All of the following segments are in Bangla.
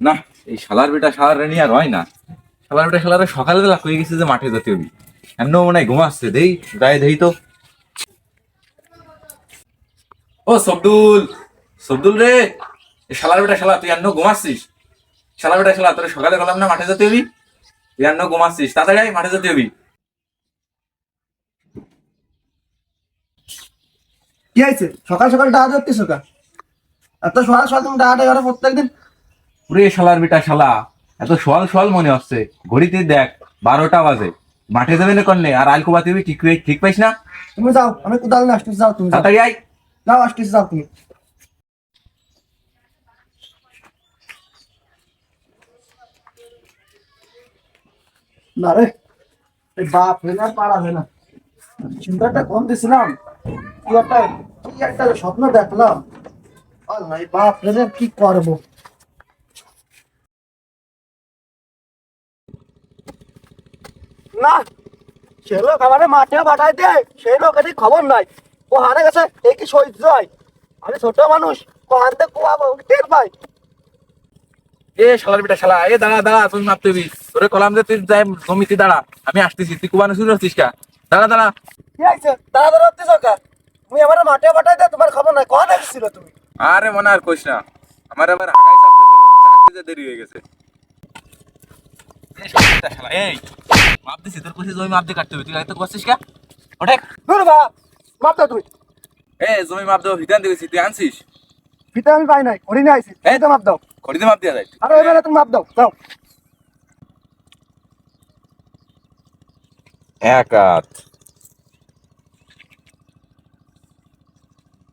না, এই শালার বেটা শালার নিয়ে আর হয় না। শালার বেটা শালারে সকালবেলা কয়ে গেছে যে মাঠে যেতে হবি এমন মনে হয় ঘুমাচ্ছে দেই, গায়ে দেই তো। ও সবদুল সবদুল রে শালার বেটা শালা, তুই এন্ন ঘুমাচ্ছিস শালার বেটা শালা, তোর সকালে গেলাম না মাঠে যেতে হবি তুই এন্ন ঘুমাচ্ছিস তাড়াতাড়ি মাঠে যেতে হবি কি হয়েছে? সকাল সকাল ডাকা ধরতেছ কা এত সকাল সকাল তুমি ডাকাটা করে প্রত্যেকদিন পুরে শালার বেটা শালা এত সোয়াল সোয়াল মনে হচ্ছে। ঘড়িতে দেখ বারোটা বাজে। মাঠে যাবে না কন্যে? আর আলকো বাতি ঠিক ঠিক পাইস না? তুমি যাও আমি কোদাল নিয়ে আসতেছি যাও তুমি তাড়াতাড়ি আয়। যাও আসতেছি যাও তুমি। না রে বাপ রে না পাড়াবে না। চিন্তাটা কম দিছিলাম। কি একটা কি একটা স্বপ্ন দেখলাম। আল্লাহ বাপ রে কি করব? না সে লোক আমাদের মাঠে পাঠাই দেয় সেই লোকেরই খবর নাই। ও হারে গেছে এ কি সহ্য হয়? আমি ছোট মানুষ ও হানতে কোয়াবো টের পাই? এ শালার বেটা শালা এ দাঁড়া দাঁড়া হবি তোরে কলাম যে তুই যাই জমিতে দাঁড়া আমি আসতেছি তুই কুবানো শুরু হচ্ছিস কা? দাঁড়া দাঁড়া। কি আছে তাড়াতাড়ি উঠতে সকা তুমি আমার মাঠে পাঠাই দে তোমার খবর নাই কখন এসেছিল তুমি? আরে মনে আর কইস না আমার আবার হাগাই চাপতেছিল যে দেরি হয়ে গেছে। এ শালার শালা, এই। মাপ দিছি তোর কইছি জমি মাপ দিয়ে কাটতে হবে তুই আগে তো করছিস কা? ওঠে। দূর মাপ দাও তুই এ জমি মাপ দেবো ভিটান দিয়েছি তুই আনছিস? ফিতে আমি পাই নাই হরিণে আইছি এই তো মাপ দাও। মাপ যায়। আরে এবারে তুমি মাপ দাও দাও এক হাত।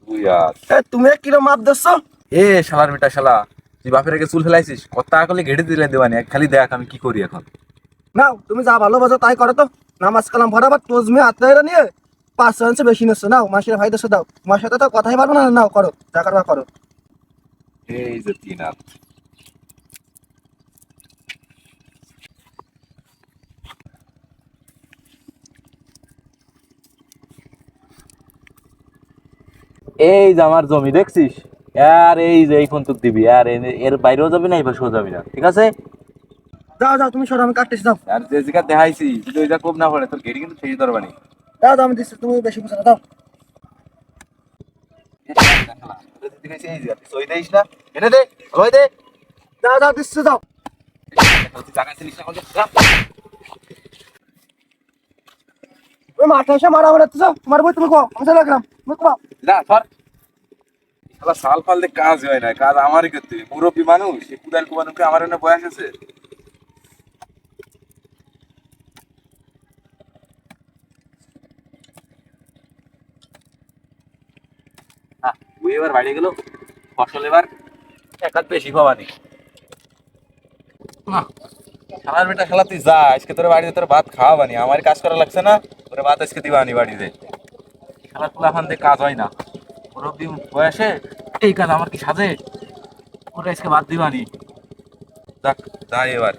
দুই হাত। তুমি কিলো মাপ দিচ্ছ এ শালার বেটা শালা তুই বাপের আগে চুল ফেলাইছিস কত টাকা করলে ঘেটে দিলে দেবানি খালি দেখ আমি কি করি এখন। নাও, তুমি যা ভালোবাসো তাই করো তো। নামাজ কালাম বরাবর তোজমে আত্মাইরা নিয়ে পাঁচ ইঞ্চি বেশি নিচ্ছ। নাও, মাসের ভাই দেশে দাও। তোমার সাথে তো কথাই পারব না, নাও, করো। যা করবা করো। এই যে তিন এই যে আমার জমি, দেখছিস? আর এই যে এই ফোন তুক দিবি, আর এর বাইরেও যাবি না, এই পাশেও যাবি না। ঠিক আছে? যাও যাও তুমি সরো আমি কাটতেছি যাও আর যে জায়গা দেখাইছি যদি ওই জায়গা কম না পড়ে তোর গেড়ি কিন্তু ধরবানি দাও দাও আমি দিচ্ছি তুমি বেশি বুঝো না দিচ্ছি যাও তুই জায়গা ছিলিস না কোনটা? যা। তুমি মাঠে এসে মারা মারা যাও তোমার তুমি কো আমি চলে গেলাম তুমি কো যা ধর শালা সাল কাজ হয় না কাজ আমারই করতে। মুরব্বী মানুষ কুদাল কুবানুকে আমার বয়স আছে এবার বাড়ি গেল। ফসল এবার এক হাত বেশি পাবানি শালার বেটা যা, আজকে তোর বাড়িতে তোর ভাত খাওয়াবানি, আমার কাজ করা লাগছে না, তোর ভাত আজকে দিবানি বাড়িতে। খেলা ফান দিয়ে কাজ হয় না। মুরব্বী বয়সে, এই কাজ আমার কি সাজে? ওটা আজকে বাদ দিবানি। যাক, যাই এবার।